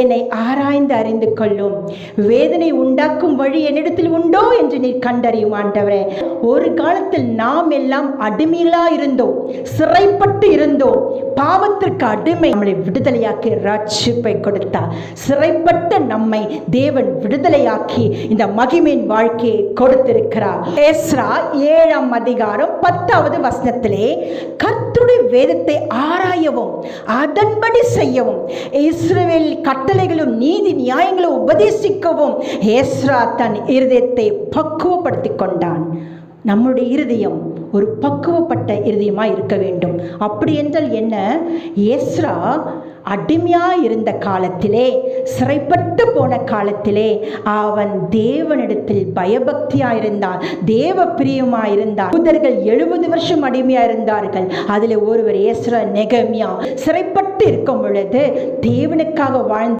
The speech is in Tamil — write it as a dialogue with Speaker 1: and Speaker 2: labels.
Speaker 1: என்னை ஆராய்ந்து அறிந்து கொள்ளும். வேதனை உண்டாக்கும் வழி என்னிடத்தில் உண்டோ என்று நீர் கண்டறியும் ஆண்டவரே. ஒரு காலத்தில் நாம் எல்லாம் அடிமையிலா இருந்தோம் சிறைப்பட்டு இருந்தோம். பாவத்திற்கு அடிமை. நம்மளை விடுதலையாக்கி ரட்சிப்பை கொடுத்தார் சிறைப்பட்ட நம்மை தேவன் விடுதலையாக்கி இந்த மகிமையின் வாழ்க்கையை கொடுத்திருக்கிறார். ஏஸ்ரா ஏழாம் அதிகாரம் பத்தாவது வசனத்திலே கர்த்தருடைய வேதத்தை ஆராயவும் அதன்படி செய்யவும் இஸ்ரேல் கட்டளைகளும் நீதி நியாயங்களும் உபதேசிக்கவும் ஏஸ்ரா தன் இருதயத்தை பக்குவப்படுத்தி கொண்டான். நம்முடைய இருதயம் ஒரு பக்குவப்பட்ட இருதயமாக இருக்க வேண்டும். அப்படி என்றால் என்ன? ஏஸ்ரா அடிமையாக இருந்த காலத்திலே சிறைப்பட்டு போன காலத்திலே அவன் தேவனிடத்தில் பயபக்தியாக இருந்தான் தேவ பிரியமாக இருந்தான். புதர்கள் எழுபது வருஷம் அடிமையாக இருந்தார்கள். அதில் ஒருவர் ஏஸ்ரா நெகமியா சிறைப்பட்டு இருக்கும் பொழுது தேவனுக்காக வாழ்ந்த